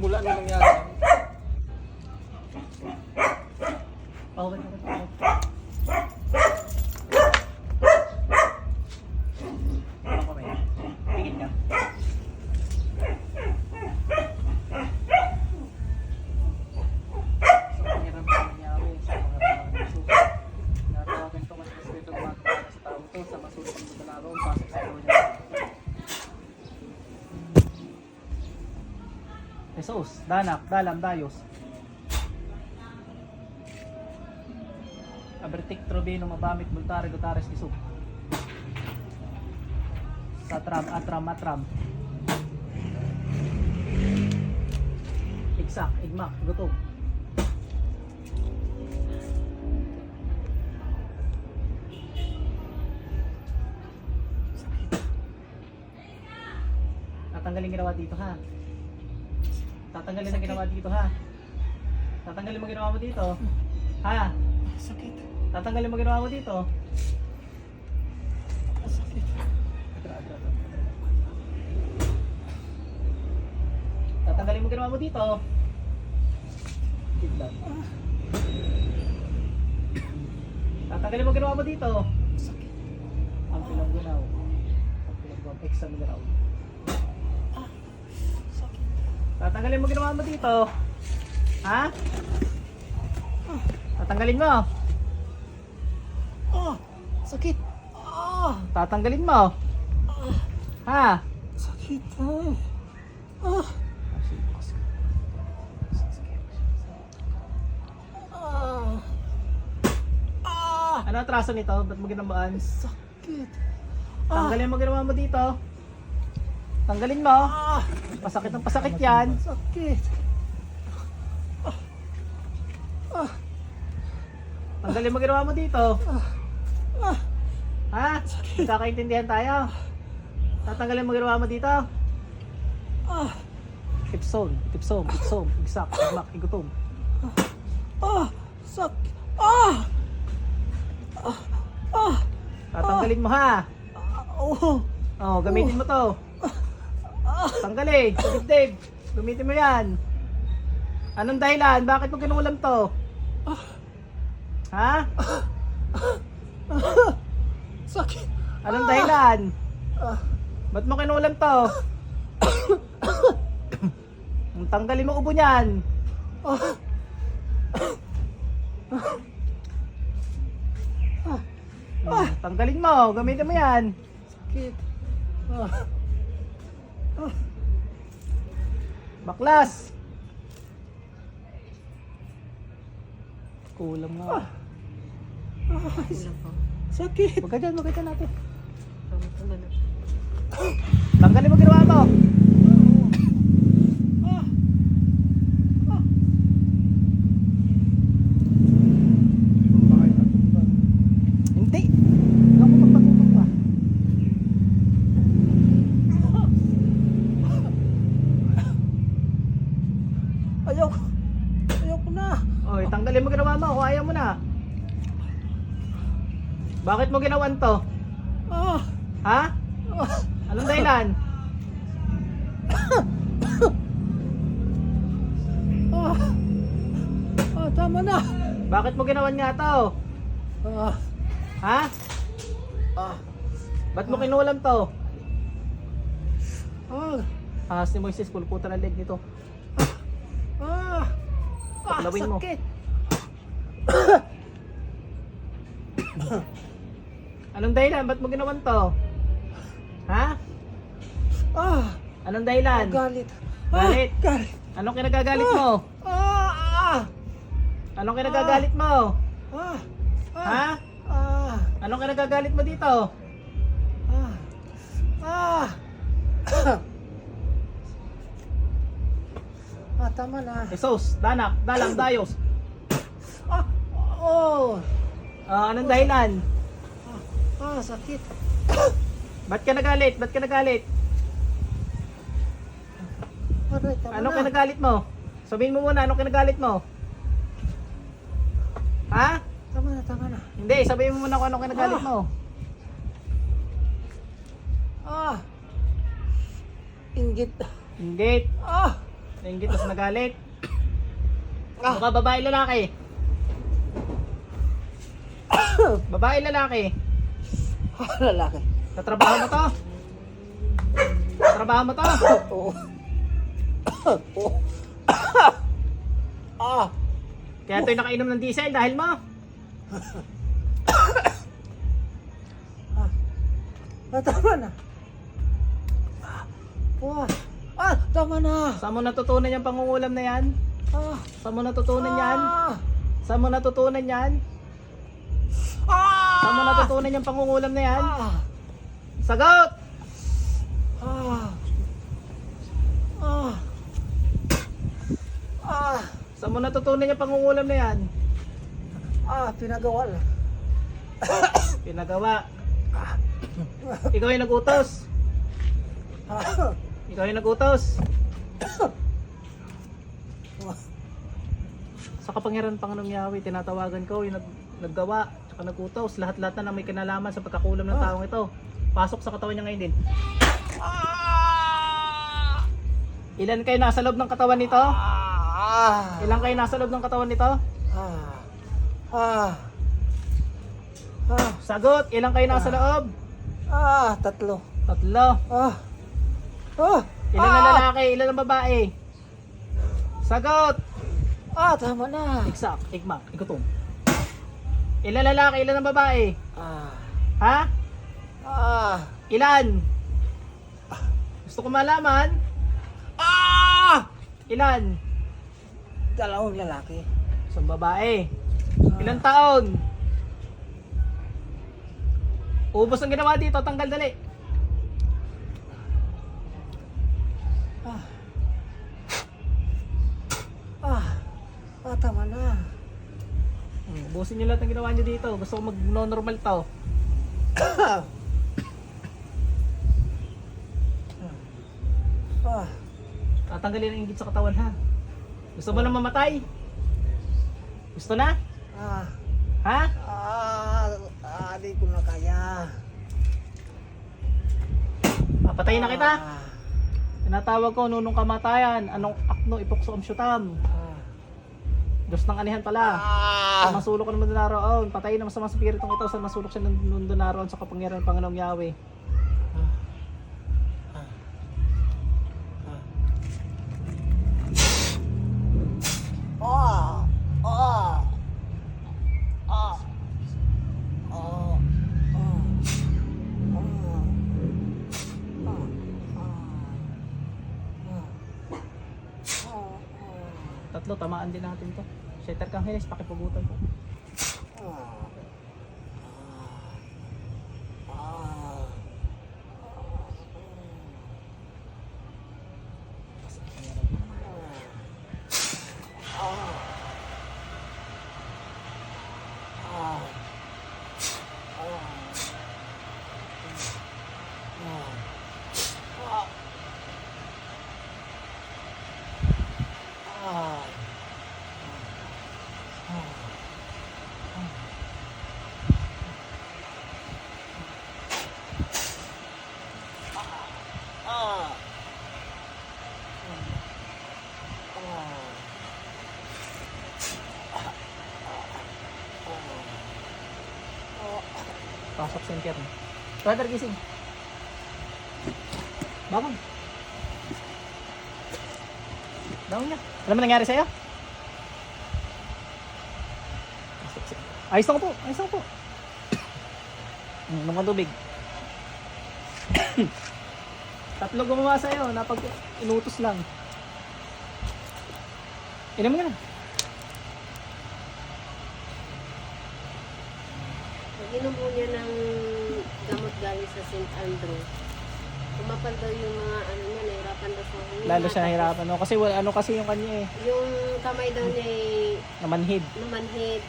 Mula na nangyari. Okay, okay, okay. Ano ka ba yan? Tingin ka. So, pangiram pa nangyari sa pangarap ng suko. Natawagan ko mas respeto gumagawa sa tao to sa masulong ng dalawang pasok sa kanya. Jesus, danak, dalam, dayos. Abertik Trobino Mabamit Bultare Gutares Isuk Satram Atram Matram. Igsak Igmak Gutom. Tatanggalin ginawa dito ha Tatanggalin ang ginawa dito ha Tatanggalin mo ginawa mo dito Ha Sakit. Tatanggalin mo ginawa mo dito. Sakit. Tatanggalin mo ginawa mo dito. Tatanggalin mo ginawa mo dito. Sakit. Ang pinanggunaw. Ang pinanggunaw. Exam ground. Tatanggalin mo ginawa mo dito. Ha? Tatanggalin mo. Ah! Sakit. Ah! Tatanggalin mo. Ha? Sakit. Ah! Ah! Ah! Ano atraso nito? Ba't mo ginamaan? Sakit. Tanggalin mo ginawa mo dito. Tanggalin mo. Pasakit ng pasakit yan. Sakit. Tanggalin mo ginawa mo dito. Ha? Nagkakaintindihan tayo. Tatanggalin mo ginawa mo dito. Ipson, ipsom, ipsom, igsak, igmak, igutom. Ah! Sakit. Ah! Ah! Ah! Tatanggalin mo ha. Oh! Oh, gamitin mo to. Tanggalin, sa dibdib. Gamitin mo yan. Anong dahilan? Bakit mo kinulam to? Ha? Sakit. Anong dahilan? Ah! Ba't mo kinulam to? Tanggalin mo ubo niyan. Ah! Hmm, Tanggalin mo, gamitin mo yan. Sakit. Ah! Baklas. Kulang nga. Ah! Sakit. Huwag ka dyan, huwag ka dyan natin. Tanggalin mo ginawa mo. Ah! Ah! Hindi. Huwag mo magpatutok pa. Ayaw. Ayaw ko na. Oy, tanggalin mo ginawa mo kung ayaw mo na. Bakit mo ginawan to? Ah! Ha? Ah! Anong dahilan? Ah! Ah, tama na. Bakit mo ginawan nga to? Ah! Ha? Ah! Ba't mo kinulam to? Ah! Ah, si Moises, pulputan ang leg nito. Ah! Ah! Paklawin mo. Sakit. Anong dahilan? Ba't mo ginawan to? Ha? Ah! Anong dahilan? Galit. Galit? Ah, galit. Anong kinagagalit mo? Ah! Ah! Anong kinagagalit mo? Ah! Ha? Ah! Anong kinagagalit mo dito? Ah! Ah! Ah, tama na. Jesus, danak, dalang, dayos. Ah! Oh! Ah, anong dahilan? Ah, sakit. Ba't ka nagalit? Ba't ka nagalit? Aray, tama Anong na. kinagalit mo? Sabihin mo muna, anong kinagalit mo? Ha? Tama na, tama na. Hindi, sabihin mo muna kung anong kinagalit Ah. mo. Ah! Inggit. Hindi. Ah! Nainggit tapos nagalit. Ah. Baka babae lalaki. babae lalaki. Lalaki. Katrabaho mo to? Katrabaho mo to? Oo. Oo. Ah. Kaya ito'y nakainom ng diesel dahil mo. Ah, tama na. Ah. Ah. Ah, tama na. Saan mo natutunan yung pangungulam na yan? Ah. Saan mo natutunan yan? Ah. Saan mo natutunan yan? Saan mo natutunan yung pangungulam na yan? Ah. Sagot! Ah. Ah. Ah. Saan mo natutunan yung pangungulam na yan? Ah, pinagawa lang. Pinagawa. Ikaw yung nagutos. Ah. Ikaw yung nagutos. Sa kapangyarihan ng Panginoong Yahweh, tinatawagan ko yung nag, naggawa, tsaka nagutos. Lahat-lahat na na may kinalaman sa pagkakulam ng taong ito. Pasok sa katawan niya ngayon din. Ah. Ilan kayo nasa loob ng katawan nito? Ah. Ilan kayo nasa loob ng katawan nito? Ah. Ah. Ah. Sagot, ilan kayo nasa loob? Ah, tatlo. Tatlo. Ah. Ah. Ilan na Ah. lalaki, ilan na babae? Sagot! Ah, tama na. Exact, igma, igutom. Ilan lalaki, ilan ang babae? Ah. Ha? Ah. Ilan? Gusto ko malaman. Ah! Ilan? Dalawang lalaki. Isang babae. Ilang taon? Ubos ang ginawa dito, tanggal dali. Ubusin nyo lahat ng ginawa nyo dito. Gusto ko mag-normal to. Ah. Tatanggalin ang inggit sa katawan ha. Gusto mo na mamatay? Gusto na? Ah. Ha? Ah, ah, di ko na kaya. Papatayin na kita. Ah. Tinatawag ko nunong kamatayan. Anong akno ipokso ang syutam. Ah. Diyos ng anihan pala. Ah. Sa masulok ka naman naroon. Patayin ang masamang spiritong ito. Sa masulok siya ng mundo naroon sa kapangyarihan ng Panginoong Yahweh. Tamaan din natin to. Shutter kang helis, pakipugutan ko. Pasok sa impyerno. Brother, gising. Bangon. Bangon niya. Alam mo nangyari sa'yo? Ayos ko po. Ayos ko po. Hmm, Nung tubig. Tatlo gumawa sa'yo. Napag inutos lang. Inom mo na. Nag-inom po niya ng gamot galing sa St. Andrew. Kumapal daw yung mga ano niya, nahirapan daw sa huminga. Lalo siya nahirapan. No? Kasi wala- ano kasi yung kanya eh. Yung kamay daw niya ay Namanhid. namanhid.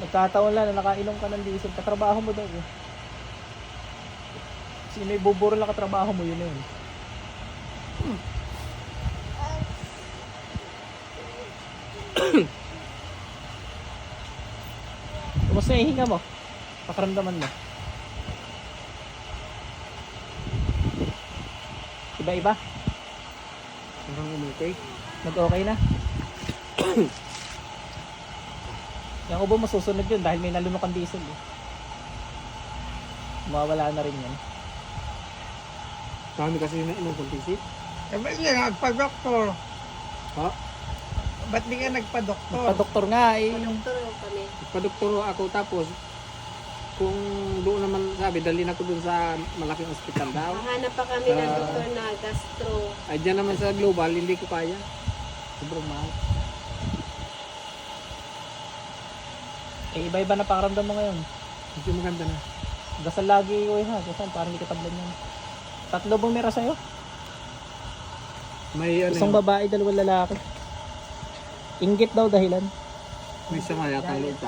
Nagkataon lang na nakainom ka ng diesel. Katrabaho mo daw eh. Sino yung buburo lang katrabaho mo yun yun. Kumusta yung hinga mo? Pakaramdaman mo? Iba-iba? Parang umukay. Nag-okay na. Yung ubo mo susunod yun dahil may nalunok ang diesel eh. Mawawala na rin yan. Dami kasi na inong kuntisip. Eh, ba't hindi nga nagpa-doktor? Ha? Ba't di ka nagpa-doktor? Pa-doktor nga eh. Doktor kami. Nagpa-doktor ako tapos kung doon naman sabi, dalhin ako doon sa malaking ospital daw. Hahanap pa kami ng Sa- doktor na gastro. Ay, dyan naman sa global, hindi ko kaya. Sobrang mahal. Eh, iba-iba na pakaramdam mo ngayon. Medyo maganda na. Dasal lagi ko ha. Dasal, parang hindi katablan yan. Tatlo bang meron sa'yo? May ano, Isang babae, dalawang lalaki. Inggit daw dahilan. may sama yata